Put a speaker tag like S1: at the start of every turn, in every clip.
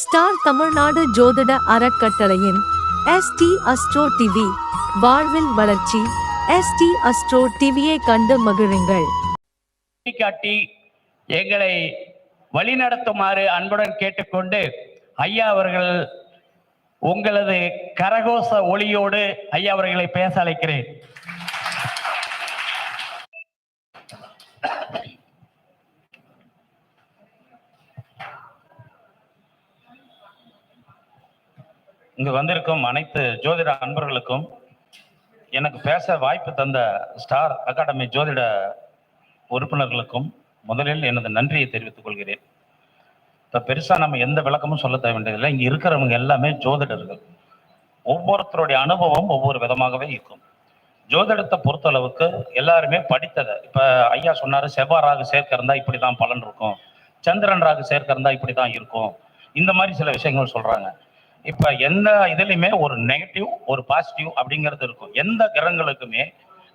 S1: Star Tamil Nadu ஜோதிட அறக்கட்டளையின் ST astro TV வாழ்வில் வளர்ச்சி. எஸ்டி அஸ்ட்ரோ டிவியை கண்டு மகிழுங்கள்.
S2: காட்டி எங்களை வழிநடத்துமாறு அன்புடன் கேட்டுக்கொண்டு ஐயா அவர்கள் உங்களது கரகோச ஒளியோடு ஐயா அவர்களை பேச அழைக்கிறேன்.
S3: இங்கு வந்திருக்கும் அனைத்து ஜோதிட அன்பர்களுக்கும் எனக்கு பேச வாய்ப்பு தந்த ஸ்டார் அகாடமி ஜோதிட உறுப்பினர்களுக்கும் முதலில் எனது நன்றியை தெரிவித்துக் கொள்கிறேன். இப்போ பெருசாக நம்ம எந்த விளக்கமும் சொல்ல தேவையில்லை. இங்கே இருக்கிறவங்க எல்லாமே ஜோதிடர்கள். ஒவ்வொருத்தருடைய அனுபவம் ஒவ்வொரு விதமாகவே இருக்கும். ஜோதிடத்தை பொறுத்தளவுக்கு எல்லாருமே படித்ததை இப்போ ஐயா சொன்னார் செவ்வாறாக ராகு சேர்க்க இருந்தால் இப்படி தான் பலன் இருக்கும். சந்திரன் ராகு சேர்க்க இருந்தால் இப்படி தான் இருக்கும். இந்த மாதிரி சில விஷயங்கள் சொல்கிறாங்க இப்போ எந்த இதுலையுமே ஒரு நெகட்டிவ் ஒரு பாசிட்டிவ் அப்படிங்கிறது இருக்கும். எந்த கிரகங்களுக்குமே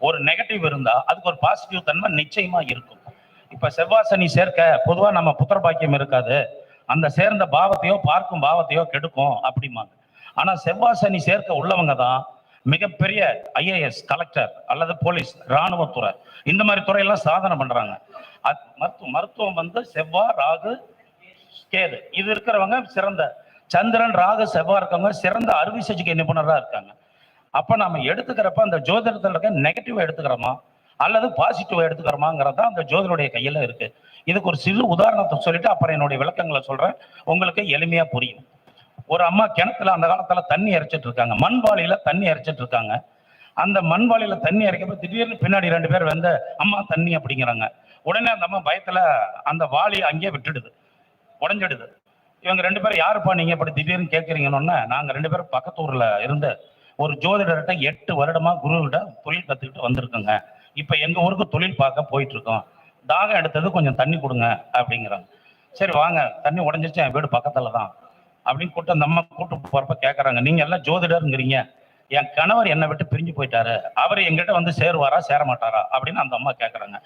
S3: ஒரு நெகட்டிவ் இருந்தால் அதுக்கு ஒரு பாசிட்டிவ் தன்மை நிச்சயமா இருக்கும். இப்போ செவ்வாய் சனி சேர்க்க பொதுவாக நம்ம புத்திர பாக்கியம் இருக்காது. அந்த சேர்ந்த பாவத்தையோ பார்க்கும் பாவத்தையோ கெடுக்கும் அப்படிம்பாங்க. ஆனால் செவ்வாய் சனி சேர்க்க உள்ளவங்க தான் மிகப்பெரிய ஐஏஎஸ் கலெக்டர் அல்லது போலீஸ் இராணுவத்துறை இந்த மாதிரி துறையெல்லாம் சாதனை பண்றாங்க. மருத்துவம் மருத்துவம் வந்து செவ்வாய் ராகு கேது. இது இருக்கிறவங்க சிறந்த சந்திரன் ராக செவ்வாய் இருக்கவங்க சிறந்த அறுவை சிகிச்சைக்கு நிபுணராக இருக்காங்க. அப்போ நம்ம எடுத்துக்கிறப்ப அந்த ஜோதிடத்தில் இருக்க நெகட்டிவ் எடுத்துக்கிறோமா? அல்லது பாசிட்டிவ் எடுத்துக்கிறோமாங்கிறது தான் அந்த ஜோதிடனுடைய கையில் இருக்கு. இதுக்கு ஒரு சிறு உதாரணத்தை சொல்லிட்டு அப்புறம் என்னுடைய விளக்கங்களை சொல்கிறேன் உங்களுக்கு எளிமையாக புரியும். ஒரு அம்மா கிணத்துல அந்த காலத்துல தண்ணி இறைச்சிட்டு இருக்காங்க. மண் வாளியில தண்ணி இறைச்சிட்டு இருக்காங்க. அந்த மண் வாளியில தண்ணி இறைக்கப்ப திடீர்னு பின்னாடி ரெண்டு பேர் வந்து அம்மா தண்ணி அப்படிங்கிறாங்க. உடனே அந்த அம்மா பயத்துல அந்த வாளி அங்கேயே விட்டுடுது. உடஞ்சிடுது. இவங்க ரெண்டு பேரும் யாருப்பா நீங்க இப்படி திடீர்னு கேட்குறீங்கன்னு நாங்க ரெண்டு பேரும் பக்கத்து ஊர்ல இருந்து ஒரு ஜோதிடர்கிட்ட எட்டு வருடமா குருவிட தொழில் கத்துக்கிட்டு வந்திருக்கோங்க. இப்ப எங்க ஊருக்கு தொழில் பார்க்க போயிட்டு இருக்கோம் தாகம் எடுத்தது கொஞ்சம் தண்ணி கொடுங்க அப்படிங்கிறாங்க. சரி வாங்க தண்ணி உடஞ்சிச்சு என் வீடு பக்கத்துல தான் அப்படின்னு கூட்டு அந்த அம்மா கூட்டு போறப்ப கேட்கறாங்க நீங்க எல்லாம் ஜோதிடருங்கிறீங்க. என் கணவர் என்னை விட்டு பிரிஞ்சு போயிட்டாரு. அவர் எங்கிட்ட வந்து சேருவாரா சேர மாட்டாரா அப்படின்னு அந்த அம்மா கேட்கறாங்க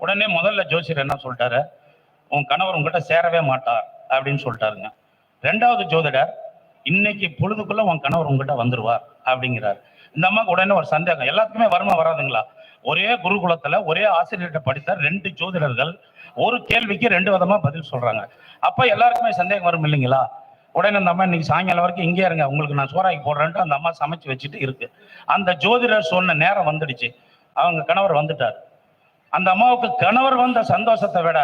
S3: உடனே முதல்ல ஜோசியர் என்ன சொல்லிட்டாரு? உன் கணவர் உங்ககிட்ட சேரவே மாட்டார். அப்படின்னு சொல்லிட்டாருங்க. ரெண்டாவது ஜோதிடர் இன்னைக்கு பொழுதுக்குள்ள உன் கணவர் உங்ககிட்ட வந்துருவார் அப்படிங்கிறார். இந்த அம்மாவுக்கு உடனே ஒரு சந்தேகம். எல்லாத்துக்குமே வருமா வராதுங்களா? ஒரே குருகுலத்துல ஒரே ஆசிரியர்கிட்ட படித்த ரெண்டு ஜோதிடர்கள் ஒரு கேள்விக்கு ரெண்டு விதமா பதில் சொல்றாங்க. அப்ப எல்லாருக்குமே சந்தேகம் வரும் இல்லைங்களா? உடனே அந்த அம்மா இன்னைக்கு சாயங்காலம் வரைக்கும் இங்கே இருங்க உங்களுக்கு நான் சோறாக்கி போடுறேன்ட்டு அந்த அம்மா சமைச்சு வச்சுட்டு இருக்கு. அந்த ஜோதிடர் சொன்ன நேரம் வந்துடுச்சு. அவங்க கணவர் வந்துட்டார். அந்த அம்மாவுக்கு கணவர் வந்த சந்தோஷத்தை விட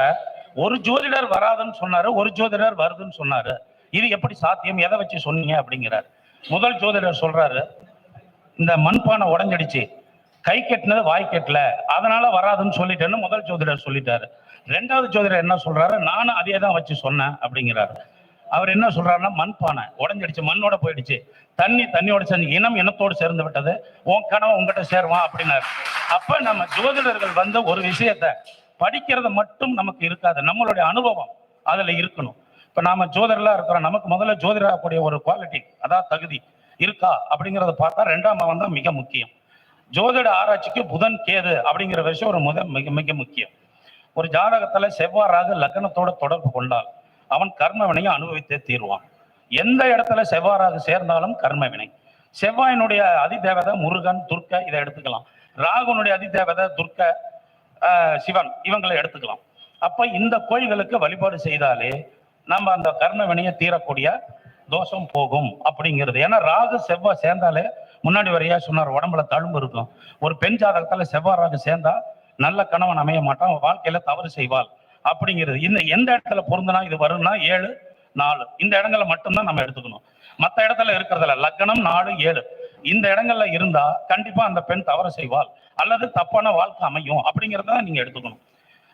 S3: ஒரு ஜோதிடர் வராதுன்னு சொன்னாரு ஒரு ஜோதிடர் வருதுன்னு சொன்னாரு. இது எப்படி சாத்தியம்? எதை வச்சு சொன்னீங்க? அப்படிங்கிறார். முதல் ஜோதிடர் சொல்றாரு இந்த மண்பானை உடஞ்சிடுச்சு. கை கெட்டினது வாய் கெட்டல அதனால வராதுன்னு சொல்லிட்டேன்னு முதல் ஜோதிடர் சொல்லிட்டாரு. ரெண்டாவது ஜோதிடர் என்ன சொல்றாரு? நானும் அதே தான் வச்சு சொன்னேன் அப்படிங்கிறாரு. அவர் என்ன சொல்றாருன்னா மண்பானை உடஞ்சிடுச்சு மண்ணோட போயிடுச்சு. தண்ணி தண்ணியோட சேர்ந்து இனம் இனத்தோடு சேர்ந்து விட்டது. உன் கனவை உங்ககிட்ட சேருவான் அப்படின்னாரு. அப்ப நம்ம ஜோதிடர்கள் வந்து ஒரு விஷயத்த படிக்கிறது மட்டும் நமக்கு இருக்காது. நம்மளுடைய அனுபவம் அதுல இருக்கணும். இப்ப நாம ஜோதிடர்களா இருக்கிறோம். நமக்கு முதல்ல ஜோதிடக்கூடிய ஒரு குவாலிட்டி அதாவது தகுதி இருக்கா அப்படிங்கறத பார்த்தா ரெண்டாம் பாவம் தான் மிக முக்கியம். ஜோதிட ஆராய்ச்சிக்கு புதன் கேது அப்படிங்கிற விஷயம் ஒரு முத மிக மிக முக்கியம். ஒரு ஜாதகத்துல செவ்வாய் லக்னத்தோட தொடர்பு கொண்டால் அவன் கர்ம வினையை அனுபவித்தே தீருவான். எந்த இடத்துல செவ்வாறாக சேர்ந்தாலும் கர்ம வினை. செவ்வாயினுடைய அதிதேவதை முருகன் துர்க்க இதை எடுத்துக்கலாம். ராகுனுடைய அதிதேவதை துர்க்க சிவன் இவங்களை எடுத்துக்கலாம். அப்ப இந்த கோயில்களுக்கு வழிபாடு செய்தாலே நம்ம அந்த கர்ணவினையை தீரக்கூடிய தோஷம் போகும் அப்படிங்கிறது. ஏன்னா ராகு செவ்வாய் சேர்ந்தாலே முன்னாடி வரையா சொன்னார் உடம்புல தழும்பு இருக்கும். ஒரு பெண் ஜாதகத்தால செவ்வாய் ராகு சேர்ந்தா நல்ல கணவன் அமைய மாட்டான் அவன் வாழ்க்கையில தவறு செய்வாள் அப்படிங்கிறது. இந்த எந்த இடத்துல பொருந்தினா இது வரும்னா ஏழு நாலு. இந்த இடங்களை மட்டும்தான் நம்ம எடுத்துக்கணும். மற்ற இடத்துல இருக்கிறதுல லக்னம் நாலு ஏழு. இந்த இடங்கள்ல இருந்தா கண்டிப்பா அந்த பெண் தவறு செய்வாள். அல்லது தப்பான வாழ்க்கை அமையும். அப்படிங்கிறத நீங்க எடுத்துக்கணும்.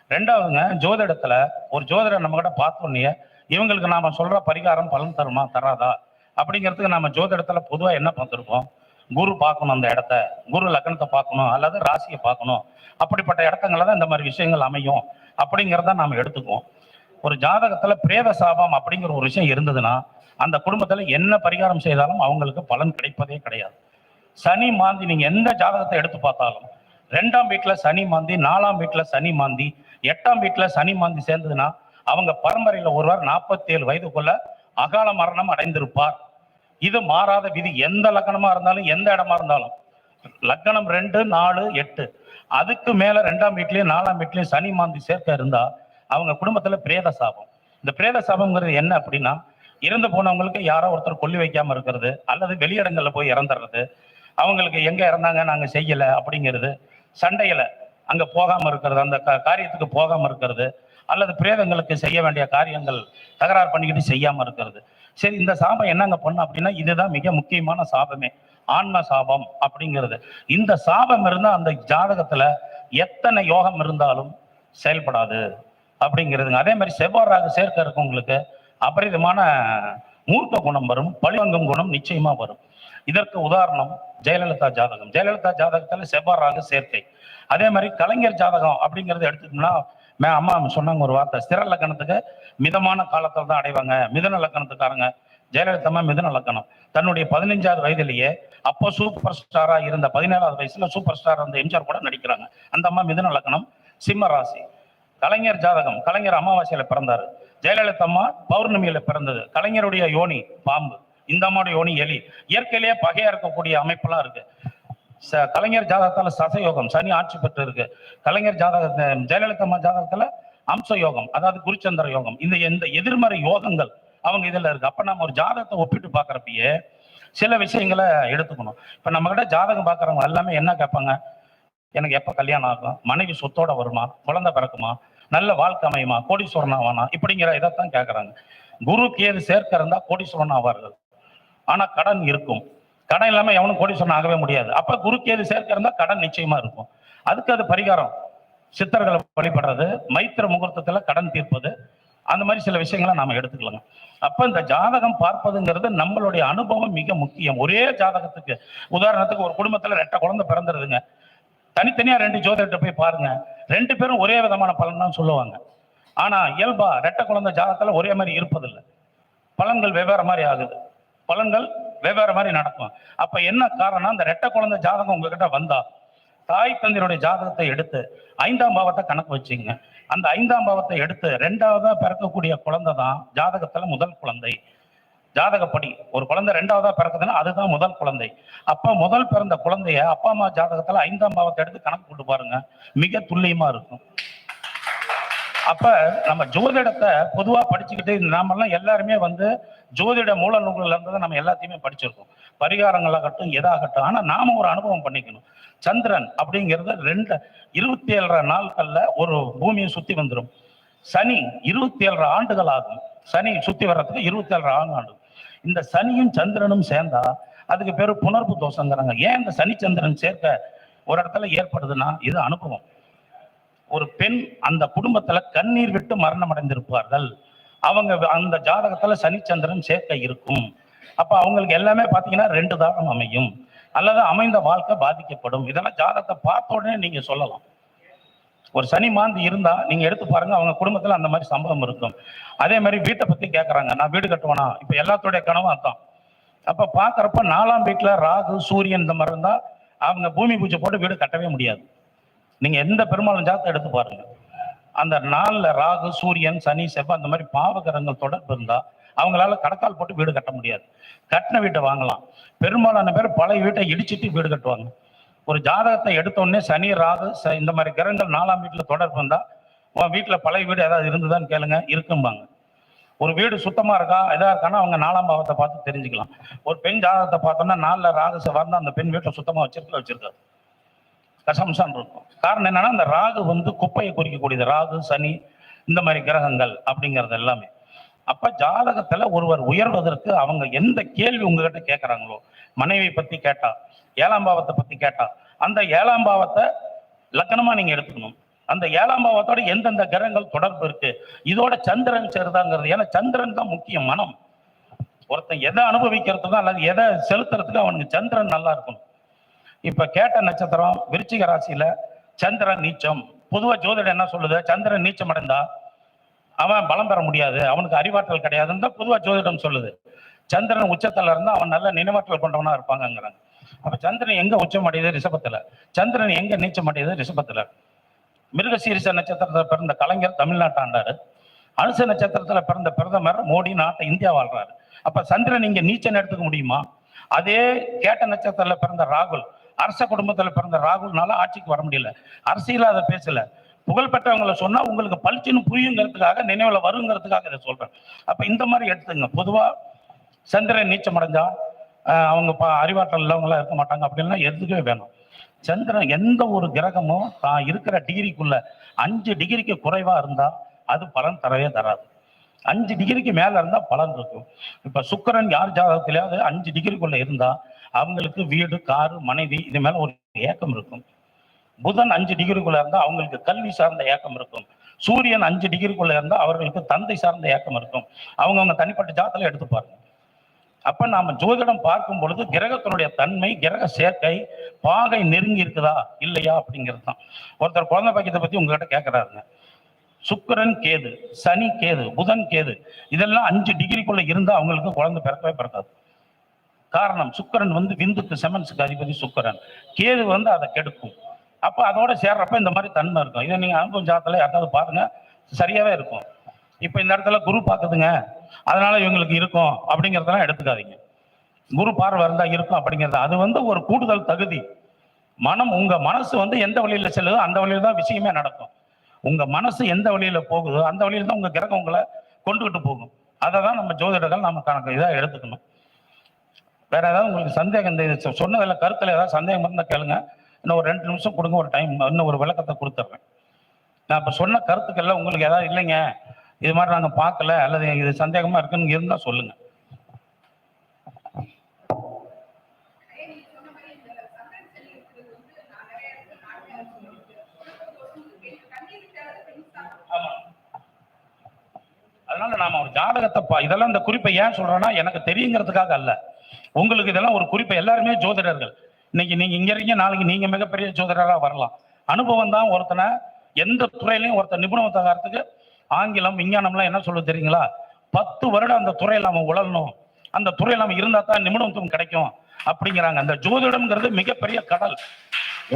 S3: ரெண்டாவதுங்க ஜோதிடத்துல ஒரு ஜோதிடர் நம்ம கிட்ட பார்த்தோன்னே இவங்களுக்கு நாம சொல்ற பரிகாரம் பலன் தருமா தராதா? அப்படிங்கிறதுக்கு நம்ம ஜோதிடத்துல பொதுவா என்ன பார்த்துருக்கோம் குரு பார்க்கணும் அந்த இடத்த. குரு லக்னத்தை பார்க்கணும். அல்லது ராசியை பார்க்கணும். அப்படிப்பட்ட இடத்துங்கள தான் இந்த மாதிரி விஷயங்கள் அமையும். அப்படிங்கிறத நாம எடுத்துக்குவோம். ஒரு ஜாதகத்துல பிரேத சாபம் அப்படிங்கிற ஒரு விஷயம் இருந்ததுன்னா அந்த குடும்பத்துல என்ன பரிகாரம் செய்தாலும் அவங்களுக்கு பலன் கிடைப்பதே கிடையாது. சனி மாந்தி நீங்க எந்த ஜாதகத்தை எடுத்து பார்த்தாலும் ரெண்டாம் வீட்டுல சனி மாந்தி நாலாம் வீட்டுல சனி மாந்தி எட்டாம் வீட்டுல சனி மாந்தி சேர்ந்ததுன்னா அவங்க பரம்பரையில ஒருவர் நாற்பத்தி ஏழு வயதுக்குள்ள அகால மரணம் அடைந்திருப்பார். இது மாறாத விதி. எந்த லக்கணமா இருந்தாலும் எந்த இடமா இருந்தாலும். லக்கணம் ரெண்டு நாலு எட்டு. அதுக்கு மேல ரெண்டாம் வீட்லயும் நாலாம் வீட்லயும் சனி மாந்தி சேர்க்க இருந்தா அவங்க குடும்பத்துல பிரேத சாபம். இந்த பிரேத சாபம்ங்கிறது என்ன அப்படின்னா இறந்து போனவங்களுக்கு யாரோ ஒருத்தர் கொல்லி வைக்காம இருக்கிறது அல்லது வெளியிடங்கள்ல போய் இறந்துடுறது அவங்களுக்கு எங்க இறந்தாங்க நாங்க செய்யல அப்படிங்கிறது சண்டையில அங்க போகாம இருக்கிறது அந்த காரியத்துக்கு போகாம இருக்கிறது அல்லது பிரேதங்களுக்கு செய்ய வேண்டிய காரியங்கள் தகராறு பண்ணிக்கிட்டு செய்யாம இருக்கிறது. சரி இந்த சாபம் என்னங்க பண்ணும் அப்படின்னா இதுதான் மிக முக்கியமான சாபமே ஆன்ம சாபம் அப்படிங்கிறது. இந்த சாபம் இருந்தால் அந்த ஜாதகத்துல எத்தனை யோகம் இருந்தாலும் செயல்படாது அப்படிங்கிறதுங்க. அதே மாதிரி செவ்வாய் சேர்க்க இருக்கவங்களுக்கு அபரிதமான மூர்க்க குணம் வரும் பழிவங்கும் குணம் நிச்சயமா வரும். இதற்கு உதாரணம் ஜெயலலிதா ஜாதகம். ஜெயலலிதா ஜாதகத்துல செவ்வாறாக சேர்க்கை. அதே மாதிரி கலைஞர் ஜாதகம் அப்படிங்கறத எடுத்துட்டோம்னா மே அம்மா சொன்னாங்க ஒரு வார்த்தை ஸ்திர லக்கணத்துக்கு மிதமான காலத்தில் தான் அடைவாங்க. மிதன லக்கணத்துக்காரங்க. ஜெயலலிதா அம்மா மிதன லக்கணம். தன்னுடைய பதினஞ்சாவது வயதிலேயே அப்போ சூப்பர் ஸ்டாரா இருந்த பதினேழாவது வயசுல சூப்பர் ஸ்டார் அந்த எம்ஜிஆர் கூட நடிக்கிறாங்க. அந்த அம்மா மிதன லக்கணம். சிம்ம ராசி. கலைஞர் ஜாதகம் கலைஞர் அமாவாசையில பிறந்தாரு. ஜெயலலிதா அம்மா பௌர்ணமியில பிறந்தது. கலைஞருடைய யோனி பாம்பு. இந்த அம்மாவுடைய யோனி எலி. இயற்கையிலேயே பகையா இருக்கக்கூடிய அமைப்பெல்லாம் இருக்கு. ச- கலைஞர் ஜாதகத்தால சசயோகம் சனி ஆட்சி பெற்று இருக்கு கலைஞர் ஜாதக ஜெயலலிதா அம்மா ஜாதகத்துல அம்ச யோகம் அதாவது குருச்சந்திர யோகம். இந்த எந்த எதிர்மறை யோகங்கள் அவங்க இதுல இருக்கு. அப்ப நம்ம ஒரு ஜாதகத்தை ஒப்பிட்டு பாக்குறப்பயே சில விஷயங்களை எடுத்துக்கணும். இப்ப நம்ம கிட்ட ஜாதகம் பாக்குறவங்க எல்லாமே என்ன கேட்பாங்க? எனக்கு எப்ப கல்யாணம் ஆகும்? மனைவி சொத்தோட வருமா? குழந்தை பிறக்குமா? நல்ல வாழ்க்கை அமையுமா? கோடீஸ்வரன் ஆவானா? இப்படிங்கிற இதைத்தான் கேட்கறாங்க குரு கேது சேர்க்க இருந்தா கோடீஸ்வரன் ஆவார்கள். ஆனா கடன் இருக்கும். கடன் இல்லாம எவனும் கோடீஸ்வரன் ஆகவே முடியாது. அப்ப குரு கேது சேர்க்க இருந்தா கடன் நிச்சயமா இருக்கும். அதுக்கு அது பரிகாரம். சித்தர்களை வழிபடுறது மைத்திர முகூர்த்தத்துல கடன் தீர்ப்பது அந்த மாதிரி சில விஷயங்களை நாம எடுத்துக்கலாங்க. அப்ப இந்த ஜாதகம் பார்ப்பதுங்கிறது நம்மளுடைய அனுபவம் மிக முக்கியம். ஒரே ஜாதகத்துக்கு. உதாரணத்துக்கு ஒரு குடும்பத்துல ரெட்டை குழந்தை பிறந்துருதுங்க. தனித்தனியா ரெண்டு ஜோதிடத்தை போய் பாருங்க. ரெண்டு பேரும் ஒரே விதமான பலன் தான் சொல்லுவாங்க. ஆனால் இயல்பா ரெட்டை குழந்தை ஜாதகத்தில் ஒரே மாதிரி இருப்பதில்லை. பலன்கள் வெவ்வேறு மாதிரி ஆகுது. பலன்கள் வெவ்வேறு மாதிரி நடக்கும். அப்போ என்ன காரணம் அந்த ரெட்டை குழந்தை ஜாதகம் உங்ககிட்ட வந்தா தாய் தந்தையுடைய ஜாதகத்தை எடுத்து ஐந்தாம் பாவத்தை கணக்கு வச்சுங்க. அந்த ஐந்தாம் பாவத்தை எடுத்து ரெண்டாவதாக பிறக்கக்கூடிய குழந்தை தான் ஜாதகத்தில் முதல் குழந்தை. ஜாதகப்படி. ஒரு குழந்தை ரெண்டாவதா பிறக்குதுன்னா அதுதான் முதல் குழந்தை. அப்ப முதல் பிறந்த குழந்தைய அப்பா அம்மா ஜாதகத்துல ஐந்தாம் பாவத்தை எடுத்து கணக்கு போட்டு பாருங்க. மிக துல்லியமா இருக்கும். அப்ப நம்ம ஜோதிடத்தை பொதுவா படிச்சுக்கிட்டு நாமெல்லாம் எல்லாருமே வந்து ஜோதிட மூல நூல்கள்ல இருந்து நம்ம எல்லாத்தையுமே படிச்சிருக்கோம். பரிகாரங்களாகட்டும் எதாகட்டும். ஆனா நாம ஒரு அனுபவம் பண்ணிக்கணும். சந்திரன் அப்படிங்கிறது ரெண்டு இருபத்தி ஏழரை நாட்கள்ல ஒரு பூமியை சுத்தி வந்துடும் சனி இருபத்தி ஏழரை ஆண்டுகள் ஆகும். சனி சுத்தி வர்றதுக்கு இருபத்தி ஏழரை ஆண்டு. இந்த சனியும் சந்திரனும் சேர்ந்தா அதுக்கு பேர் புணர்வு தோஷங்கிறாங்க. ஏன் இந்த சனி சந்திரன் சேர்க்க ஒரு இடத்துல ஏற்படுதுன்னா இது அனுபவம். ஒரு பெண் அந்த குடும்பத்துல கண்ணீர் விட்டு மரணம் அடைந்திருப்பார்கள் அவங்க அந்த ஜாதகத்துல சனிச்சந்திரன் சேர்க்கை இருக்கும். அப்ப அவங்களுக்கு எல்லாமே பாத்தீங்கன்னா ரெண்டு தாகம் அமையும். அல்லது அமைந்த வாழ்க்கை பாதிக்கப்படும். இதெல்லாம் ஜாதகத்தை பார்த்த உடனே நீங்க சொல்லலாம். ஒரு சனி மாந்தி இருந்தா நீங்க எடுத்து பாருங்க அவங்க குடும்பத்துல அந்த மாதிரி சம்பவம் இருக்கும். அதே மாதிரி வீட்டை பத்தி கேட்கறாங்க நான் வீடு கட்டுவேனா? இப்ப எல்லாத்தோடைய கனவும் அதான். அப்ப பாக்குறப்ப நாலாம் வீட்டுல ராகு சூரியன் இந்த மாதிரி இருந்தா அவங்க பூமி பூஜை போட்டு வீடு கட்டவே முடியாது. நீங்க எந்த பெருமாளும் ஜாதத்தை எடுத்து பாருங்க. அந்த நாள்ல ராகு சூரியன் சனி செவ்வாய் அந்த மாதிரி பாவகரங்கள் தொடர்பு இருந்தா அவங்களால கடக்கால் போட்டு வீடு கட்ட முடியாது. கட்டின வீட்டை வாங்கலாம். பெரும்பாலான பேர் பழைய வீட்டை இடிச்சிட்டு வீடு கட்டுவாங்க. ஒரு ஜாதகத்தை எடுத்தோடனே சனி ராகு ச- இந்த மாதிரி கிரகங்கள் நாலாம் வீட்டில் தொடர்பு வந்தால் உன் வீட்டில் பழைய வீடு ஏதாவது இருந்துதான்னு கேளுங்க இருக்கும்பாங்க. ஒரு வீடு சுத்தமாக இருக்கா எதாக இருக்கான்னா அவங்க நாலாம் பாவத்தை பார்த்து தெரிஞ்சுக்கலாம். ஒரு பெண் ஜாதகத்தை பார்த்தோம்னா நாலில் ராகு வந்து அந்த பெண் வீட்டில் சுத்தமாக வச்சிருக்க வச்சிருக்காது. கசம்சான் இருக்கும். காரணம் என்னன்னா அந்த ராகு வந்து குப்பையை குறிக்கக்கூடியது. ராகு சனி இந்த மாதிரி கிரகங்கள் அப்படிங்கிறது எல்லாமே. அப்ப ஜாதகத்துல ஒருவர் உயர்வதற்கு அவங்க எந்த கேள்வி உங்ககிட்ட கேட்கறாங்களோ மனைவி பத்தி கேட்டா ஏழாம் பாவத்தை பத்தி கேட்டா அந்த ஏழாம் பாவத்தை லக்கணமா நீங்க எடுத்துக்கணும். அந்த ஏழாம் பாவத்தோட எந்தெந்த கிரகங்கள் தொடர்பு இருக்கு? இதோட சந்திரன் சேருதாங்கிறது. ஏன்னா சந்திரன் தான் முக்கியம் மனம். ஒருத்தன் எதை அனுபவிக்கிறதுக்கும் அல்லது எதை செலுத்துறதுக்கு அவனுக்கு சந்திரன் நல்லா இருக்கணும். இப்ப கேட்ட நட்சத்திரம் விருச்சிக ராசியில சந்திரன் நீச்சம். பொதுவா ஜோதிடம் என்ன சொல்லுது? சந்திரன் நீச்சம் அடைந்தா அவன் பலம் பெற முடியாது. அவனுக்கு அறிவாற்றல் கிடையாதுன்னு தான் பொதுவா ஜோதிடம் சொல்லுது. சந்திரன் உச்சத்துல இருந்தா அவன் நல்ல நினைவாற்றல் கொண்டவனா இருப்பாங்கங்கிறாங்க. அப்ப சந்திரன் எங்க உச்சம் அடையுது? ரிஷபத்துல. சந்திரன் எங்க நீச்சம் அடையுது? ரிஷபத்துல. மிருகசீரிச நட்சத்திரத்துல பிறந்த கலைஞர் தமிழ்நாட்டு ஆண்டாரு. அனுச நட்சத்திரத்துல பிறந்த பிரதமர் மோடி நாட்டை இந்தியா வாழ்றாரு. அப்ப சந்திரன் இங்க நீச்சல் எடுத்துக்க முடியுமா? அதே கேட்ட நட்சத்திரத்துல பிறந்த ராகுல் அரச குடும்பத்துல பிறந்த ராகுல்னால ஆட்சிக்கு வர முடியல. அரசியல அதை பேசல. புகழ்பெற்றவங்களை சொன்னா உங்களுக்கு பளிச்சுன்னு புரியுங்கிறதுக்காக நினைவுல வருங்கிறதுக்காக இதை சொல்றேன். அப்ப இந்த மாதிரி எடுத்துங்க பொதுவா சந்திரன் நீச்சம் அடைஞ்சா அவங்க அறிவாற்றல் உள்ளவங்களா இருக்க மாட்டாங்க அப்படின்லாம் எதுக்கவே வேணும். சந்திரன் எந்த ஒரு கிரகமும் தான் இருக்கிற டிகிரிக்குள்ள அஞ்சு டிகிரிக்கு குறைவா இருந்தா அது பலன் தரவே தராது. அஞ்சு டிகிரிக்கு மேல இருந்தா பலன் இருக்கும். இப்ப சுக்கிரன் யார் ஜாதகத்திலேயாவது அஞ்சு டிகிரிக்குள்ள இருந்தா அவங்களுக்கு வீடு காரு மனைவி இது மேல ஒரு ஏக்கம் இருக்கும். புதன் அஞ்சு டிகிரிக்குள்ள இருந்தா அவங்களுக்கு கல்வி சார்ந்த ஏக்கம் இருக்கும். சூரியன் அஞ்சு டிகிரிக்குள்ள இருந்தா அவர்களுக்கு தந்தை சார்ந்த ஏக்கம் இருக்கும். அவங்கவுங்க தனிப்பட்ட ஜாதகம் எடுத்து பாருங்க. அப்ப நாம ஜோதிடம் பார்க்கும் பொழுது கிரகத்தினுடைய தன்மை கிரக சேர்க்கை பாகை நெருங்கி இருக்குதா இல்லையா அப்படிங்கிறது தான். ஒருத்தர் குழந்தை பாக்கியத்தை பத்தி உங்ககிட்ட கேட்கறாருங்க சுக்கிரன் கேது சனி கேது புதன் கேது இதெல்லாம் அஞ்சு டிகிரிக்குள்ள இருந்தா அவங்களுக்கு குழந்தை பிறக்கவே பிறக்காது. காரணம் சுக்கிரன் வந்து விந்துக்கு செமன்ஸுக்கு அதிபதி சுக்கரன். கேது வந்து அதை கெடுக்கும். அப்போ அதோட சேர்றப்ப இந்த மாதிரி தன்மை இருக்கும். இதை நீங்க அனுபவம் ஜாதத்துல யாராவது பாருங்க சரியாவே இருக்கும். இப்போ இந்த இடத்துல குரு பார்க்குதுங்க. அதனால இவங்களுக்கு இருக்கும் அப்படிங்கிறதெல்லாம் எடுத்துக்காதீங்க. குரு பார்வை இருந்தால் இருக்கும் அப்படிங்கிறது. அது வந்து ஒரு கூடுதல் தகுதி. மனம் உங்க மனசு வந்து எந்த வழியில செல்லுதோ அந்த வழியில தான் விஷயமே நடக்கும். உங்க மனசு எந்த வழியில போகுதோ அந்த வழியில தான் உங்க கிரகம் உங்களை கொண்டுகிட்டு போகும். அதை தான் நம்ம ஜோதிடர்கள் நம்ம கணக்கு இதாக எடுத்துக்கணும். வேற ஏதாவது உங்களுக்கு சந்தேகம் இந்த சொன்னதில் கருத்தில் ஏதாவது சந்தேகம் இருந்தால் கேளுங்க. இன்னும் ஒரு ரெண்டு நிமிஷம் கொடுங்க ஒரு டைம் இன்னும் ஒரு விளக்கத்தை கொடுத்துட்றேன் நான் இப்போ சொன்ன கருத்துக்கள்லாம் உங்களுக்கு ஏதாவது இல்லைங்க. இது மாதிரி நாங்க பார்க்கல அல்லது இது சந்தேகமா இருக்குன்னு இருந்தா சொல்லுங்க. ஆமா. அதனால நாம ஒரு ஜாதகத்தை பா இதெல்லாம் இந்த குறிப்பை ஏன் சொல்றேன்னா எனக்கு தெரியுங்கிறதுக்காக அல்ல. உங்களுக்கு இதெல்லாம் ஒரு குறிப்பை எல்லாருமே ஜோதிடர்கள். இன்னைக்கு நீங்க இங்க இருக்கீங்க நாளைக்கு நீங்க மிகப்பெரிய ஜோதிடரா வரலாம். அனுபவம் தான் ஒருத்தனை எந்த துறையிலையும் ஒருத்தர் நிபுணத்துக்கு ஆங்கிலம் விஞ்ஞானம்லாம் என்ன சொல்ல தெரியுங்களா? பத்து வருடம் அந்த துறையில் நம்ம உழலணும். அந்த துறையில் நம்ம இருந்தா தான் நிபுணத்துவம் கிடைக்கும் அப்படிங்கிறாங்க. அந்த ஜோதிடம்ங்கிறது மிகப்பெரிய கடல்.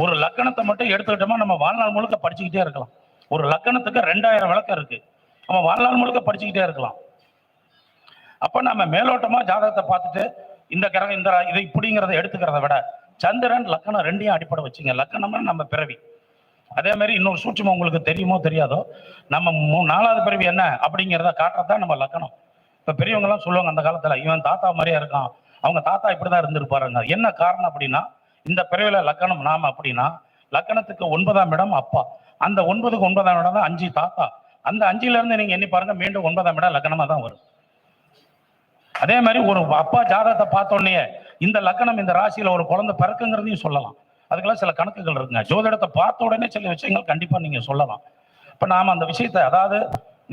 S3: ஒரு லக்கணத்தை மட்டும் எடுத்துக்கிட்டோமா நம்ம வாழ்நாள் முழுக்க படிச்சுக்கிட்டே இருக்கலாம். ஒரு லக்கணத்துக்கு ரெண்டாயிரம் விளக்கம் இருக்கு. நம்ம வாழ்நாள் முழுக்க படிச்சுக்கிட்டே இருக்கலாம். அப்ப நம்ம மேலோட்டமா ஜாதகத்தை பார்த்துட்டு இந்த கிரகம் இந்த இது இப்படிங்கிறத எடுத்துக்கிறத விட சந்திரன் லக்கணம் ரெண்டையும் அடிப்படை வச்சுங்க. லக்கணம்னா நம்ம பிறவி. அதே மாதிரி இன்னொரு சூட்சமம் உங்களுக்கு தெரியுமோ தெரியாதோ நம்ம மூ- நாலாவது பிறவி என்ன அப்படிங்கிறத காட்டுறதுதான் நம்ம லக்கணம். இப்ப பெரியவங்க எல்லாம் சொல்லுவாங்க அந்த காலத்துல இவன் தாத்தா மாதிரியா இருக்கான். அவங்க தாத்தா இப்படிதான் இருந்திருப்பாருங்க. என்ன காரணம் அப்படின்னா இந்த பிறவியில் லக்கணம் நாம அப்படின்னா லக்கணத்துக்கு ஒன்பதாம் இடம் அப்பா. அந்த ஒன்பதுக்கு ஒன்பதாம் இடம் தான் அஞ்சு தாத்தா. அந்த அஞ்சுல இருந்து நீங்க எண்ணி பாருங்க மீண்டும் ஒன்பதாம் இடம் லக்கணமா தான் வரும். அதே மாதிரி ஒரு அப்பா ஜாதகத்தை பார்த்தோன்னே உடனே இந்த லக்கணம் இந்த ராசியில ஒரு குழந்தை பிறக்குங்கிறதையும் சொல்லலாம். அதுக்கெல்லாம் சில கணக்குகள் இருக்குங்க. ஜோதிடத்தை பார்த்த உடனே சில விஷயங்கள் கண்டிப்பா நீங்க சொல்லலாம். இப்ப நாம அந்த விஷயத்தை அதாவது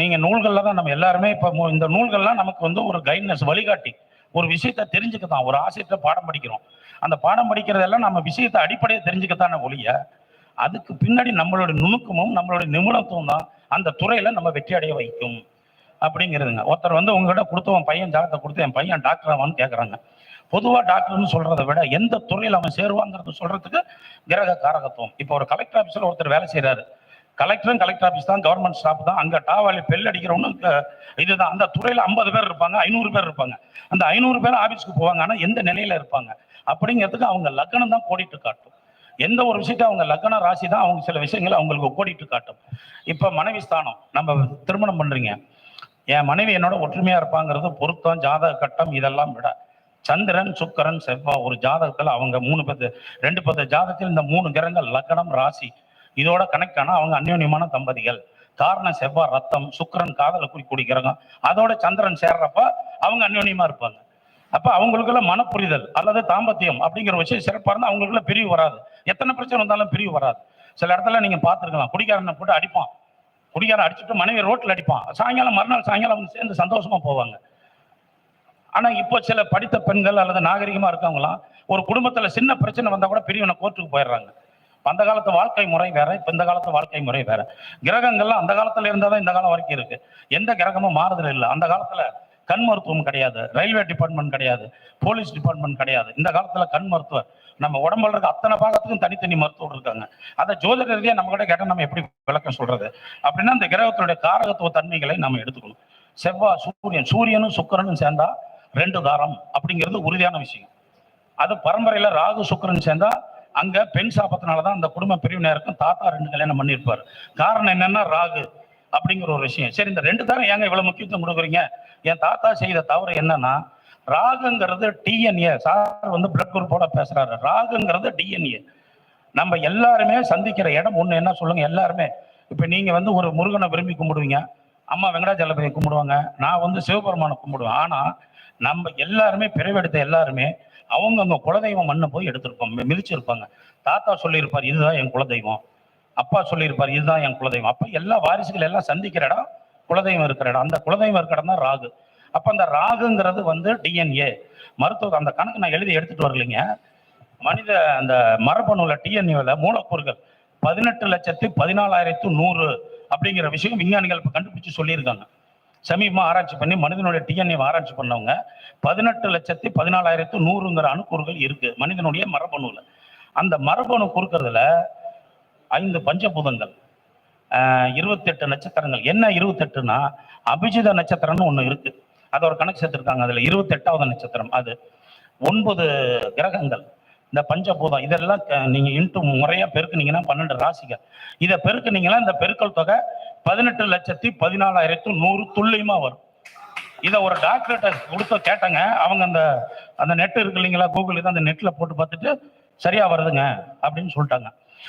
S3: நீங்க நூல்கள்ல தான் நம்ம எல்லாருமே இப்போ இந்த நூல்கள்லாம் நமக்கு வந்து ஒரு கைட்னஸ் வழிகாட்டி. ஒரு விஷயத்தை தெரிஞ்சுக்கத்தான் ஒரு ஆசிரியத்தை பாடம் படிக்கிறோம். அந்த பாடம் படிக்கிறதெல்லாம் நம்ம விஷயத்தை அடிப்படையை தெரிஞ்சுக்கத்தானே ஒழிய அதுக்கு பின்னாடி நம்மளுடைய நுணுக்கமும் நம்மளுடைய நிபுணத்துவம் தான் அந்த துறையில நம்ம வெற்றி அடைய வைக்கும். அப்படிங்கிறதுங்க. ஒருத்தர் வந்து உங்ககிட்ட கொடுத்தவன் பையன் ஜாதகத்தை கொடுத்து என் பையன் டாக்டர் ஆவான்னு கேட்குறாங்க பொதுவாக டாக்டர்னு சொல்றதை விட எந்த துறையில் அவன் சேருவாங்கிறது சொல்றதுக்கு கிரக காரகத்துவம் இப்போ ஒரு கலெக்டர் ஆஃபீஸில் ஒருத்தர் வேலை செய்கிறாரு கலெக்டரும் கலெக்டர் ஆஃபீஸ் தான் கவர்மெண்ட் ஸ்டாஃப் தான். அங்கே டாவாலி பெல் அடிக்கிறவனும் இதுதான். அந்த துறையில் ஐம்பது பேர் இருப்பாங்க ஐநூறு பேர் இருப்பாங்க. அந்த ஐநூறு பேர் ஆஃபீஸ்க்கு போவாங்க ஆனால் எந்த நிலையில் இருப்பாங்க? அப்படிங்கிறதுக்கு அவங்க லக்னம் தான் கோடிட்டு காட்டும். எந்த ஒரு விஷயத்தையும் அவங்க லக்ன ராசி தான் அவங்க சில விஷயங்களை அவங்களுக்கு கோடிட்டு காட்டும். இப்போ மனைவி ஸ்தானம் நம்ம திருமணம் பண்ணுறீங்க என் மனைவி என்னோட ஒற்றுமையாக இருப்பாங்கிறது பொருத்தம் ஜாதக கட்டம் இதெல்லாம் விட. சந்திரன் சுக்கிரன் செவ்வாய் ஒரு ஜாதகத்துல அவங்க மூணு பத்து ரெண்டு பத்து ஜாதகத்தில் இந்த மூணு கிரகங்கள் லக்னம் ராசி இதோட கனெக்ட் ஆனா அவங்க அந்யோன்யமான தம்பதிகள். காரணம் செவ்வாய் ரத்தம் சுக்கிரன் காதல குறிக்கூடிய கிரகம். அதோட சந்திரன் சேர்றப்ப அவங்க அந்யோன்யமா இருப்பாங்க. அப்ப அவங்களுக்குள்ள மனப்புரிதல் அல்லது தாம்பத்தியம் அப்படிங்கிற விஷயம் சிறப்பாக இருந்தால் அவங்களுக்குள்ள பிரிவு வராது. எத்தனை பிரச்சனை வந்தாலும் பிரிவு வராது. சில இடத்துல நீங்க பார்த்துருக்கலாம் குடிகாரனை போட்டு அடிப்பான். குடிகாரன் அடிச்சுட்டு மனைவி ரோட்டில் அடிப்பான். சாயங்காலம் மறுநாள் சாயங்காலம் அவங்க சேர்ந்து சந்தோஷமா போவாங்க. ஆனா இப்போ சில படித்த பெண்கள் அல்லது நாகரிகமா இருக்கவங்களாம் ஒரு குடும்பத்துல சின்ன பிரச்சனை வந்தா கூட பெரியவனை கோர்ட்டுக்கு போயிடுறாங்க. அந்த காலத்து வாழ்க்கை முறை வேற இப்ப இந்த காலத்து வாழ்க்கை முறை வேற. கிரகங்கள்லாம் அந்த காலத்துல இருந்தாதான் இந்த காலம் வரைக்கும் இருக்கு. எந்த கிரகமும் மாறுதல் இல்லை. அந்த காலத்துல கண் மருத்துவம் கிடையாது ரயில்வே டிபார்ட்மெண்ட் கிடையாது போலீஸ் டிபார்ட்மெண்ட் கிடையாது. இந்த காலத்துல கண் மருத்துவர் நம்ம உடம்புல இருக்க அத்தனை பாகத்துக்கும் தனித்தனி மருத்துவர் இருக்காங்க. அதை ஜோதிட ரீதியாக நம்ம கிட்ட கேட்டால் நம்ம எப்படி விளக்கம் சொல்றது? அப்படின்னா அந்த கிரகத்தினுடைய காரகத்துவ தன்மைகளை நம்ம எடுத்துக்கணும். செவ்வாய் சூரியன் சூரியனும் சுக்கரனும் சேர்ந்தா ரெண்டு தாரம் அப்படிங்கிறது உறுதியான விஷயம். அது பரம்பரையில ராகு சுக்கிரன் சேர்ந்தா அங்க பெண் சாபத்தினாலதான் அந்த குடும்ப பிரிவினருக்கும் தாத்தா ரெண்டு கல்யாணம் பண்ணியிருப்பார். காரணம் என்னன்னா ராகு அப்படிங்கிற ஒரு விஷயம். சரி இந்த ரெண்டு தாரம் ஏங்க இவ்வளவு முக்கியத்துவம் கொடுக்குறீங்க? என் தாத்தா செய்த தவறு என்னன்னா ராகுங்கிறது டிஎன்ஏ சார் வந்து பிளட் குரூப்போட பேசுறாரு. ராகுங்கிறது டிஎன்ஏ நம்ம எல்லாருமே சந்திக்கிற இடம் ஒன்று என்ன சொல்லுங்க எல்லாருமே? இப்ப நீங்க வந்து ஒரு முருகனை விரும்பி கும்பிடுவீங்க. அம்மா வெங்கடாச்சலபதியை கும்பிடுவாங்க. நான் வந்து சிவபெருமானை கும்பிடுவேன். ஆனா நம்ம எல்லாருமே பிறவெடுத்த எல்லாருமே அவங்கவங்க குலதெய்வம் மண்ணை போய் எடுத்திருப்போம். மிதிச்சிருப்பாங்க. தாத்தா சொல்லியிருப்பார் இதுதான் என் குலதெய்வம். அப்பா சொல்லியிருப்பார் இதுதான் என் குலதெய்வம். அப்போ எல்லா வாரிசுகள் எல்லாம் சந்திக்கிற இடம் குலதெய்வம் இருக்கிற இடம். அந்த குலதெய்வம் இருக்கிற இடம் தான் ராகு. அப்போ அந்த ராகுங்கிறது வந்து டிஎன்ஏ மருத்துவ அந்த கணக்கு நான் எழுதி எடுத்துட்டு வரலைங்க. மனித அந்த மரபணுல டிஎன்ஏல மூலக்கூறுகள் பதினெட்டு லட்சத்தி பதினாலாயிரத்து நூறு அப்படிங்கிற விஷயம் விஞ்ஞானிகள் இப்போ கண்டுபிடிச்சு சொல்லியிருக்காங்க. சமீபமாக ஆராய்ச்சி பண்ணி மனிதனுடைய டிஎன்ஏ ஆராய்ச்சி பண்ணவங்க பதினெட்டு லட்சத்தி பதினாலாயிரத்து நூறுங்கிற அணுக்கூறுகள் இருக்கு மனிதனுடைய மரபணுவில். அந்த மரபணு கொடுக்கறதுல ஐந்து பஞ்சபூதங்கள் இருபத்தெட்டு நட்சத்திரங்கள். என்ன இருபத்தெட்டுனா அபிஜித நட்சத்திரம்னு ஒன்று இருக்கு. அதை ஒரு கணக்கு சேர்த்துருக்காங்க அதில் இருபத்தெட்டாவது நட்சத்திரம் அது ஒன்பது கிரகங்கள். இந்த பஞ்சபூதம் இதெல்லாம் க- நீங்க இன்ட்டு முறையா பெருக்குனீங்கன்னா பன்னெண்டு ராசிகள். இதை பெருக்குனீங்கன்னா இந்த பெருக்கல் தொகை பதினெட்டு லட்சத்தி பதினாலாயிரத்து நூறு துல்லியமா வரும். இதை ஒரு டாக்டர்கிட்ட கொடுத்து கேட்டாங்க. அவங்க அந்த அந்த நெட் இருக்கு இல்லைங்களா கூகுள் இது அந்த நெட்ல போட்டு பார்த்துட்டு சரியா வருதுங்க அப்படின்னு சொல்லிட்டாங்க.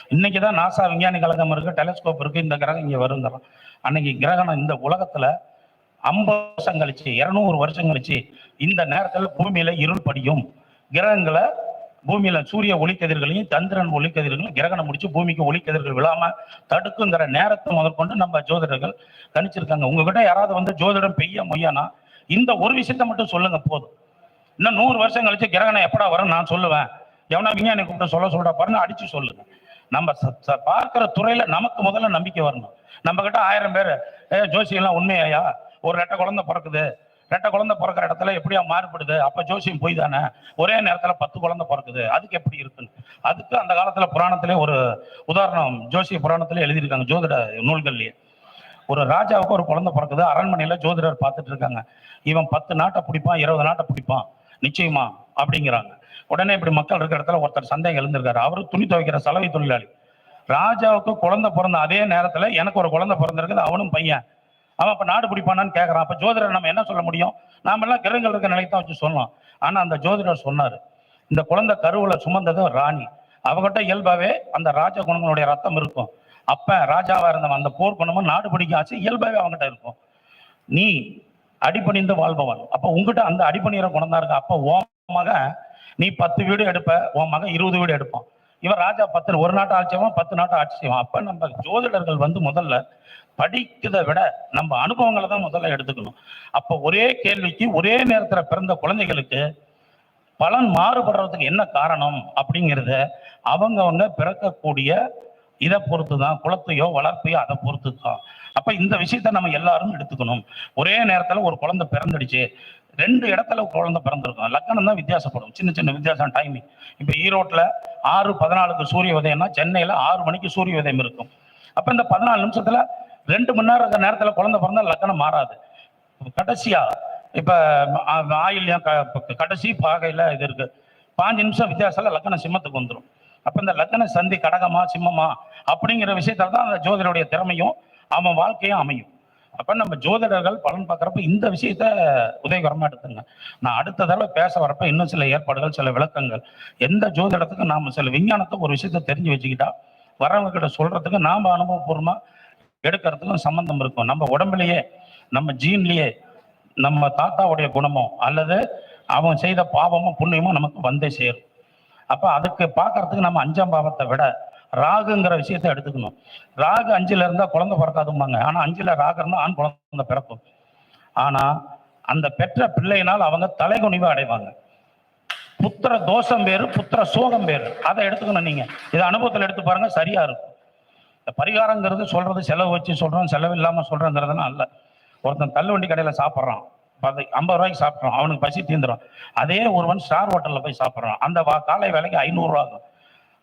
S3: இன்னைக்கு தான் நாசா விஞ்ஞானி கழகம் இருக்கு டெலஸ்கோப் இருக்கு இந்த கிரகம் இங்கே வருங்கிறோம் அன்னைக்கு கிரகணம் இந்த உலகத்துல ஐம்பது வருஷம் கழிச்சு இருநூறு வருஷம் கழிச்சு இந்த நேரத்துல பூமியில இருள் படியும். கிரகங்களை பூமியில சூரிய ஒளிக்கதிர்களையும் சந்திரன் ஒளிக்கதிர்களையும் கிரகணம் முடிச்சு பூமிக்கு ஒளிக்கதிர்கள் விழாம தடுக்குங்கிற நேரத்தை முதற்கொண்டு நம்ம ஜோதிடர்கள் கணிச்சிருக்காங்க. உங்ககிட்ட யாராவது வந்து ஜோதிடம் பெய்ய மொய்யானா இந்த ஒரு விஷயத்த மட்டும் சொல்லுங்க போதும். இன்னும் நூறு வருஷம் கழிச்சு கிரகணம் எப்படா வரும் நான் சொல்லுவேன். எவனா விஞ்ஞானி கூப்பிட்டு சொல்ல சொல்றா பாருங்க அடிச்சு சொல்லுங்க. நம்ம ச- ச- பார்க்கிற துறையில நமக்கு முதல்ல நம்பிக்கை வரணும். நம்ம கிட்ட ஆயிரம் பேர் ஏ ஜோசியெல்லாம் உண்மையாயா? ஒரு ரெட்டை குழந்தை பிறக்குது. ரெட்டை குழந்தை பிறக்கிற இடத்துல எப்படியா மாறுபடுது? அப்ப ஜோசியம் போய் தானே ஒரே நேரத்துல பத்து குழந்தை பிறக்குது. அதுக்கு எப்படி இருக்குன்னு? அதுக்கு அந்த காலத்துல புராணத்திலே ஒரு உதாரணம் ஜோசிய புராணத்திலே எழுதியிருக்காங்க ஜோதிட நூல்கள்லயே. ஒரு ராஜாவுக்கு ஒரு குழந்தை பிறக்குது. அரண்மனையில ஜோதிடர் பார்த்துட்டு இருக்காங்க. இவன் பத்து நாட்டை பிடிப்பான் இருபது நாட்டை பிடிப்பான். நிச்சயமா? அப்படிங்கிறாங்க. உடனே இப்படி மக்கள் இருக்கிற இடத்துல ஒருத்தர் சந்தேகம் எழுந்திருக்காரு. அவரு துணி துவைக்கிற சலவை தொழிலாளி. ராஜாவுக்கு குழந்தை பிறந்த அதே நேரத்துல எனக்கு ஒரு குழந்தை பிறந்திருக்குது. அவனும் பையன். அவன் அப்ப நாடு பிடிப்பானான்னு கேட்கறான் அப்ப ஜோதிடர் நம்ம என்ன சொல்ல முடியும்? நாம எல்லாம் கிரகங்கள் இருக்க நிலைக்கு தான் வச்சு சொல்லலாம். ஆனா அந்த ஜோதிடர் சொன்னாரு இந்த குழந்தை கருவுல சுமந்தது ராணி. அவகிட்ட இயல்பாவே அந்த ராஜ குணங்களுடைய ரத்தம் இருக்கும். அப்ப ராஜாவா இருந்தவன் அந்த போர் குணமும் நாடு பிடிக்க ஆச்சு இயல்பாவே அவங்ககிட்ட இருக்கும். நீ அடிப்பணிந்து வாழ்பவன். அப்ப உங்ககிட்ட அந்த அடிபணிகிற குணம் தான் இருக்கு. அப்ப உன் மகன் நீ பத்து வீடு எடுப்ப உன் மகன் இருபது வீடு எடுப்பான். இவன் ராஜா பத்து ஒரு நாட்டை ஆட்சி செய்வான் பத்து நாட்டை ஆட்சி செய்வான். அப்ப நம்ம ஜோதிடர்கள் வந்து முதல்ல படிக்கிறதை விட நம்ம அனுபவங்களை தான் முதல்ல எடுத்துக்கணும். அப்ப ஒரே கேள்விக்கு ஒரே நேரத்துல பிறந்த குழந்தைகளுக்கு பலன் மாறுபடுறதுக்கு என்ன காரணம் அப்படிங்கிறத அவங்கவங்க பிறக்கக்கூடிய இதை பொறுத்து தான் குளத்தையோ வளர்ப்பையோ அதை பொறுத்து தான் அப்ப இந்த விஷயத்த நம்ம எல்லாரும் எடுத்துக்கணும். ஒரே நேரத்துல ஒரு குழந்தை பிறந்துடுச்சு. ரெண்டு இடத்துல ஒரு குழந்தை பிறந்திருக்கும். லக்கணம் தான் வித்தியாசப்படும். சின்ன சின்ன வித்தியாசம் டைமிங் இப்போ ஈரோட்டில் ஆறு பதினாலுக்கு சூரிய உதயம்னா சென்னையில் ஆறு மணிக்கு சூரிய உதயம் இருக்கும். அப்போ இந்த பதினாலு நிமிஷத்துல ரெண்டு மணி நேரம் இருக்கிற நேரத்துல குழந்தை பிறந்தா லக்கணம் மாறாது. கடைசியா இப்போ ஆயில்யம் க- கடைசி பாகையில இது இருக்குது பாஞ்சு நிமிஷம் வித்தியாசத்துல லக்கணம் சிம்மத்துக்கு வந்துடும் அப்போ இந்த லக்கண சந்தி கடகமா சிம்மமா அப்படிங்கிற விஷயத்தில் தான் அந்த ஜோதிடருடைய திறமையும் அவன் வாழ்க்கையும் அமையும். அப்ப நம்ம ஜோதிடர்கள் பலன் பார்க்குறப்ப இந்த விஷயத்த உதயகரமா எடுத்துங்க நான் அடுத்த தடவை பேச வரப்ப இன்னும் சில ஏற்பாடுகள் சில விளக்கங்கள். எந்த ஜோதிடத்துக்கு நாம சில விஞ்ஞானத்தை ஒரு விஷயத்த தெரிஞ்சு வச்சுக்கிட்டா வரவங்க கிட்ட சொல்றதுக்கு நாம அனுபவபூர்வமா எடுக்கிறதுக்கும் சம்பந்தம் இருக்கும். நம்ம உடம்புலயே நம்ம ஜீன்லயே நம்ம தாத்தாவுடைய குணமோ அல்லது அவன் செய்த பாவமோ புண்ணியமோ நமக்கு வந்தே சேரும். அப்ப அதுக்கு பார்க்கறதுக்கு நம்ம அஞ்சாம் பாவத்தை விட ராகுங்கிற விஷயத்தை எடுத்துக்கணும். ராகு அஞ்சில் இருந்தால் குழந்தை பிறக்காதும்பாங்க. ஆனால் அஞ்சில் ராகு இருந்தால் ஆண் குழந்தை பிறக்கும். ஆனால் அந்த பெற்ற பிள்ளையினால் அவங்க தலைகுனிவை அடைவாங்க. புத்திர தோஷம் வேறு புத்திர சோகம் வேறு. அதை எடுத்துக்கணும் நீங்கள் இதை அனுபவத்தில் எடுத்து பாருங்க சரியா இருக்கும். இந்த பரிகாரங்கிறது சொல்றது செலவு வச்சு சொல்றோம் செலவு இல்லாமல் சொல்றோங்கிறதுலாம் அல்ல. ஒருத்தன் தள்ளுவண்டி கடையில் சாப்பிட்றான். பதி ஐம்பது ரூபாய்க்கு சாப்பிட்றோம் அவனுக்கு பசி தீந்துடும் அதே ஒருவன் ஸ்டார் ஹோட்டலில் போய் சாப்பிட்றான். அந்த காலை வேலைக்கு ஐநூறுரூவா ஆகும்.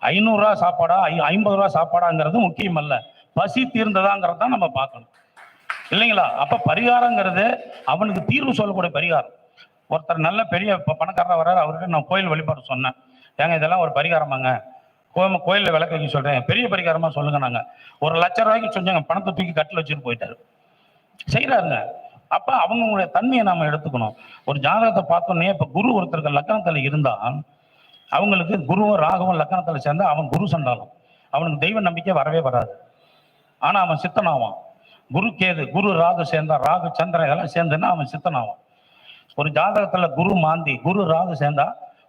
S3: ஐநூறுரூவா சாப்பாடா ஐ- ஐம்பது ரூபா சாப்பாடாங்கிறது முக்கியம் அல்ல பசி தீர்ந்ததாங்கிறது தான் நம்ம பார்க்கணும். இல்லைங்களா? அப்போ பரிகாரங்கிறது அவனுக்கு தீர்வு சொல்லக்கூடிய பரிகாரம். ஒருத்தர் நல்ல பெரிய பணக்காரராக வர்றாரு அவர்கிட்ட நான் கோயில் வழிபாடு சொன்னேன். ஏங்க இதெல்லாம் ஒரு பரிகாரமாங்க? கோயில் கோயிலில் விளக்கு வைக்க சொல்கிறேன் பெரிய பரிகாரமாக சொல்லுங்க நாங்கள் ஒரு லட்ச ரூபாய்க்கு சொன்னாங்க பணத்தை தூக்கி கட்டில் வச்சுட்டு போயிட்டாரு. செய்கிறாருங்க அப்போ அவங்களுடைய தன்மையை நாம் எடுத்துக்கணும். ஒரு ஜாதகத்தை பார்த்தோன்னே இப்போ குரு ஒருத்தருக்கு லக்கணத்தில் இருந்தால் அவங்களுக்கு குருவும் ராகவும் லக்கணத்தில் சேர்ந்தால் அவன் குரு சண்டாலும் அவனுக்கு தெய்வ நம்பிக்கை வரவே வராது. ஆனால் அவன் சித்தனாவான். குரு கேது குரு ராகு சேர்ந்தான் ராகு சந்திரன் இதெல்லாம் சேர்ந்துன்னா அவன் சித்தனாவான். ஒரு ஜாதகத்தில் குரு மாந்தி குரு ராகு சேர்ந்தா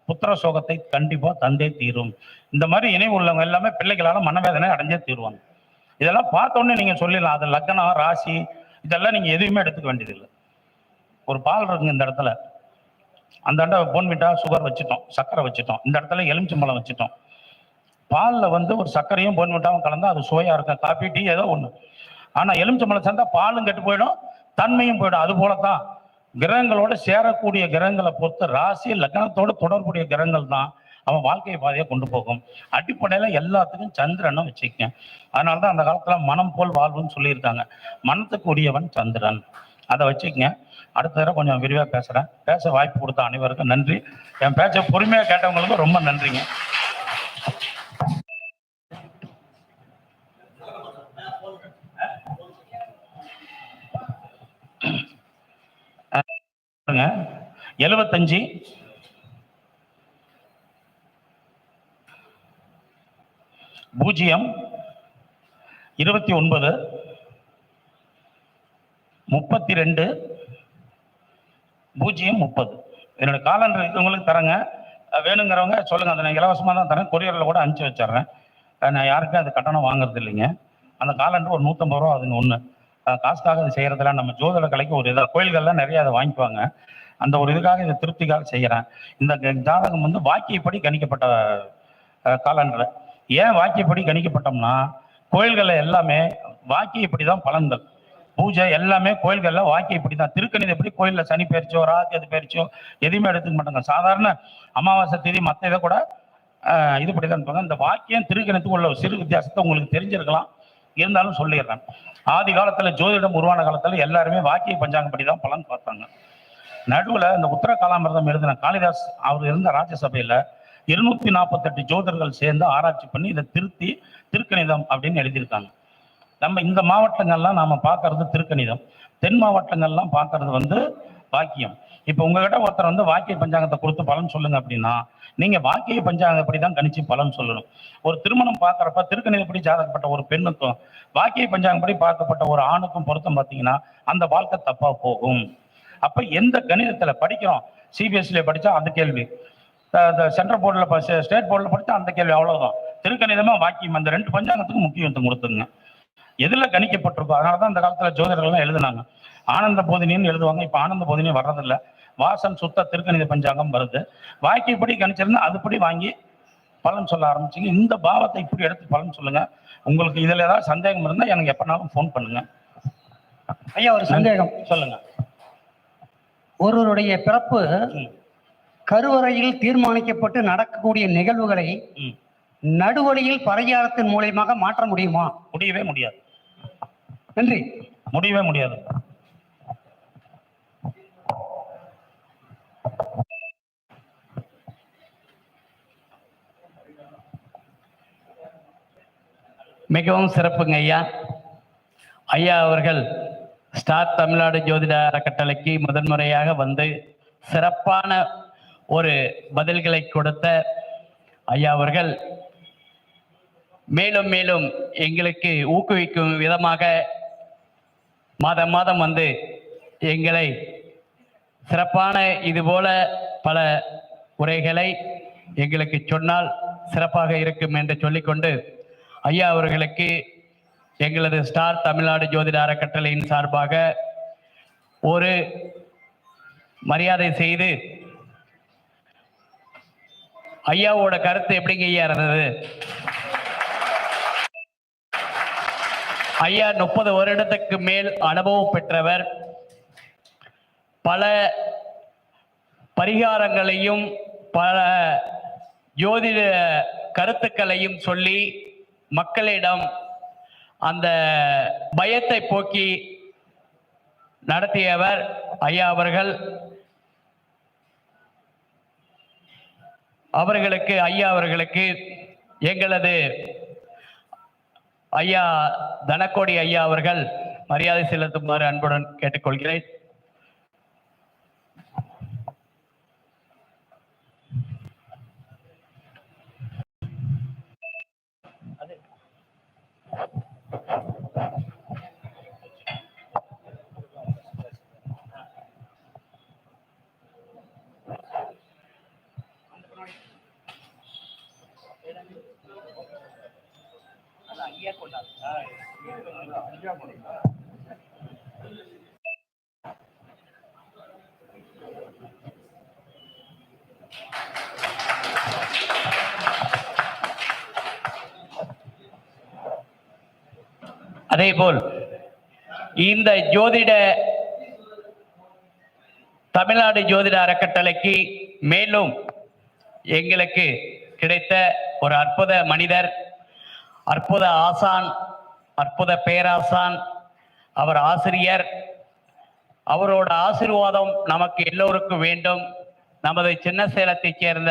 S3: புத்திர சோகத்தை கண்டிப்பாக தந்தே தீரும். இந்த மாதிரி இணைவு உள்ளவங்க எல்லாமே பிள்ளைகளால் மனவேதனை அடைஞ்சே தீருவாங்க. இதெல்லாம் பார்த்தோன்னே நீங்கள் சொல்லிடலாம். அது லக்னம் ராசி இதெல்லாம் நீங்கள் எதுவுமே எடுத்துக்க வேண்டியதில்லை. ஒரு பால் இருக்குங்க இந்த இடத்துல. அந்த அண்டா போன்விட்டா சுகர் வச்சுட்டோம் சர்க்கரை வச்சுட்டோம். இந்த இடத்துல எலுமிச்சம்பழம் வச்சுட்டோம். பாலில் வந்து ஒரு சர்க்கரையும் போன்விட்டாவும் கலந்தா அது சுவையாக இருக்கும். காஃபி டீ ஏதோ ஒன்று ஆனால் எலுமிச்சம்பழம் சேர்ந்தா பாலும் கெட்டு போயிடும் தன்மையும் போயிடும். அது போலதான் கிரகங்களோட சேரக்கூடிய கிரகங்களை பொறுத்து ராசி லக்னத்தோடு தொடர்புடைய கிரகங்கள் தான் அவன் வாழ்க்கை பாதையை கொண்டு போகும். அடிப்படையில எல்லாத்துக்கும் சந்திரனை வச்சுக்கங்க. அதனாலதான் அந்த காலத்துல மனம் போல் வாழ்வுன்னு சொல்லியிருக்காங்க. மனத்துக்கு உரியவன் சந்திரன். அதை வச்சுக்கங்க. அடுத்த தடவை கொஞ்சம் விரிவாக பேசுகிறேன் பேச வாய்ப்பு கொடுத்த அனைவருக்கும் நன்றி. என் பேச்சை பொறுமையாக கேட்டவங்களுக்கும் ரொம்ப நன்றிங்க. எழுபத்தஞ்சு பூஜ்ஜியம். இருபத்தி ஒன்பது. முப்பத்தி ரெண்டு. பூஜ்ஜியம் முப்பது. என்னோட காலண்டர் இருக்கவங்களுக்கு தரேங்க. வேணுங்கிறவங்க சொல்லுங்கள் அதை நான் இலவசமாக தான் தரேன். கொரியரில் கூட அனுப்பிச்சி வச்சிட்றேன். நான் யாருக்கும் அது கட்டணம் வாங்குறது இல்லைங்க. அந்த காலண்டர் ஒரு நூற்றம்பது ரூபா அதுங்க ஒன்று காசுக்காக அது செய்யறதுல நம்ம ஜோதிட கலைக்கு ஒரு இதாக கோயில்கள்லாம் நிறைய அதை வாங்கிக்குவாங்க. அந்த ஒரு இதுக்காக இதை திருப்திக்காக செய்கிறேன் இந்த ஜாதகம் வந்து வாக்கியப்படி கணிக்கப்பட்ட காலண்டர் ஏன் வாக்கியப்படி கணிக்கப்பட்டோம்னா கோயில்களில் எல்லாமே வாக்கியப்படி தான் பலன்கள். பூஜை எல்லாமே கோயில்கள்ல வாக்கியப்படி தான் திருக்கணிதம் எப்படி கோயில்ல சனி பயிற்சியோ ராகு எது பயிற்சியோ எதுவுமே எடுத்துக்க மாட்டாங்க. சாதாரண அமாவாசை தேதி மற்ற இதை கூட இது இதுபடி தான் இந்த வாக்கியம் திருக்கணத்துக்கு உள்ள ஒரு சிறு வித்தியாசத்தை உங்களுக்கு தெரிஞ்சிருக்கலாம். இருந்தாலும் சொல்லிடுறேன். ஆதி காலத்துல ஜோதிடம் உருவான காலத்துல எல்லாருமே வாக்கிய பஞ்சாங்கப்படி தான் பலன் பார்த்தாங்க. நடுவுல இந்த உத்தர காலாமிரதம் எழுதின காளிதாஸ் அவர் இருந்த ராஜ்யசபையில இருநூத்தி நாற்பத்தெட்டு ஜோதர்கள் சேர்ந்து ஆராய்ச்சி பண்ணி இதை திருத்தி திருக்கணிதம் அப்படின்னு எழுதியிருக்காங்க. நம்ம இந்த மாவட்டங்கள்லாம் நாம பார்க்கறது திருக்கணிதம். தென் மாவட்டங்கள்லாம் பார்க்கறது வந்து வாக்கியம். இப்போ உங்ககிட்ட ஒருத்தர் வந்து வாக்கிய பஞ்சாங்கத்தை கொடுத்து பலன் சொல்லுங்க அப்படின்னா நீங்க வாக்கிய பஞ்சாங்கப்படி தான் கணிச்சு பலன் சொல்லணும். ஒரு திருமணம் பார்க்குறப்ப திருக்கணிதப்படி ஜாதகப்பட்ட ஒரு பெண்ணுக்கும் வாக்கிய பஞ்சாங்கப்படி பார்க்கப்பட்ட ஒரு ஆணுக்கும் பொருத்தம் பார்த்தீங்கன்னா அந்த வாழ்க்கை தப்பா போகும். அப்ப எந்த கணிதத்துல படிக்கிறோம்? சிபிஎஸ்சில படிச்சா அந்த கேள்வி. சென்ட்ரல் போர்டில் ஸ்டேட் போர்டில் படித்தா அந்த கேள்வி அவ்வளோதான் திருக்கணிதமாக வாக்கியம் அந்த ரெண்டு பஞ்சாங்கத்துக்கு முக்கியத்துவம் கொடுத்துங்க எதுல கணிக்கப்பட்டிருக்கோ அதனாலதான் இந்த காலத்துல ஜோதிடர்கள்லாம் எழுதுனாங்க. ஆனந்த போதினின்னு எழுதுவாங்க. இப்ப ஆனந்த போதினி வர்றதில்ல. வாசன் சுத்த திருக்கணித பஞ்சாங்கம் வருது. வாக்கியப்படி கணிச்சிருந்தா அதுபடி வாங்கி பலன் சொல்ல ஆரம்பிச்சீங்க. இந்த பாவத்தை இப்படி எடுத்து பலன் சொல்லுங்க. உங்களுக்கு இதுல ஏதாவது சந்தேகம் இருந்தா எனக்கு எப்பனாலும் ஃபோன் பண்ணுங்க.
S4: ஐயா ஒரு சந்தேகம்.
S3: சொல்லுங்க.
S4: ஒருவருடைய பிறப்பு. கருவறையில் தீர்மானிக்கப்பட்டு நடக்கக்கூடிய நிகழ்வுகளை. நடுவழியில் பரிகாரத்தின் மூலியமாக மாற்ற முடியுமா?
S3: முடியவே முடியாது.
S4: நன்றி.
S3: முடியவே முடியாது.
S2: மிகவும் சிறப்புங்க ஐயா. ஐயா அவர்கள் ஸ்டார் தமிழ்நாடு ஜோதிட அறக்கட்டளைக்கு முதன்முறையாக வந்து சிறப்பான ஒரு பதில்களை கொடுத்த ஐயா அவர்கள் மேலும் மேலும் எங்களுக்கு ஊக்குவிக்கும் விதமாக மாதம் மாதம் வந்து எங்களை சிறப்பான இதுபோல பல உரைகளை எங்களுக்கு சொன்னால் சிறப்பாக இருக்கும் என்று சொல்லிக்கொண்டு ஐயா அவர்களுக்கு எங்களது ஸ்டார் தமிழ்நாடு ஜோதிட அறக்கட்டளையின் சார்பாக ஒரு மரியாதை செய்து ஐயாவோட கருத்து எப்படிங்க ஐயா இருந்தது? ஐயா முப்பது வருடத்துக்கு மேல் அனுபவம் பெற்றவர். பல பரிகாரங்களையும் பல ஜோதிட கருத்துக்களையும் சொல்லி மக்களிடம் அந்த பயத்தை போக்கி நடத்தியவர் ஐயா அவர்கள். அவர்களுக்கு ஐயா அவர்களுக்கு எங்களது ஐயா தனக்கோடி ஐயா அவர்கள் மரியாதை செலுத்துமாறு அன்புடன் கேட்டுக்கொள்கிறேன். அதேபோல் இந்த ஜோதிட தமிழ்நாடு ஜோதிட அறக்கட்டளைக்கு மேலும் எங்களுக்கு கிடைத்த ஒரு அற்புத மனிதர் அற்புத ஆசான் அற்புத பேராசான் அவர் ஆசிரியர். அவரோட ஆசீர்வாதம் நமக்கு எல்லோருக்கும் வேண்டும். நமது சின்ன சேலத்தைச் சேர்ந்த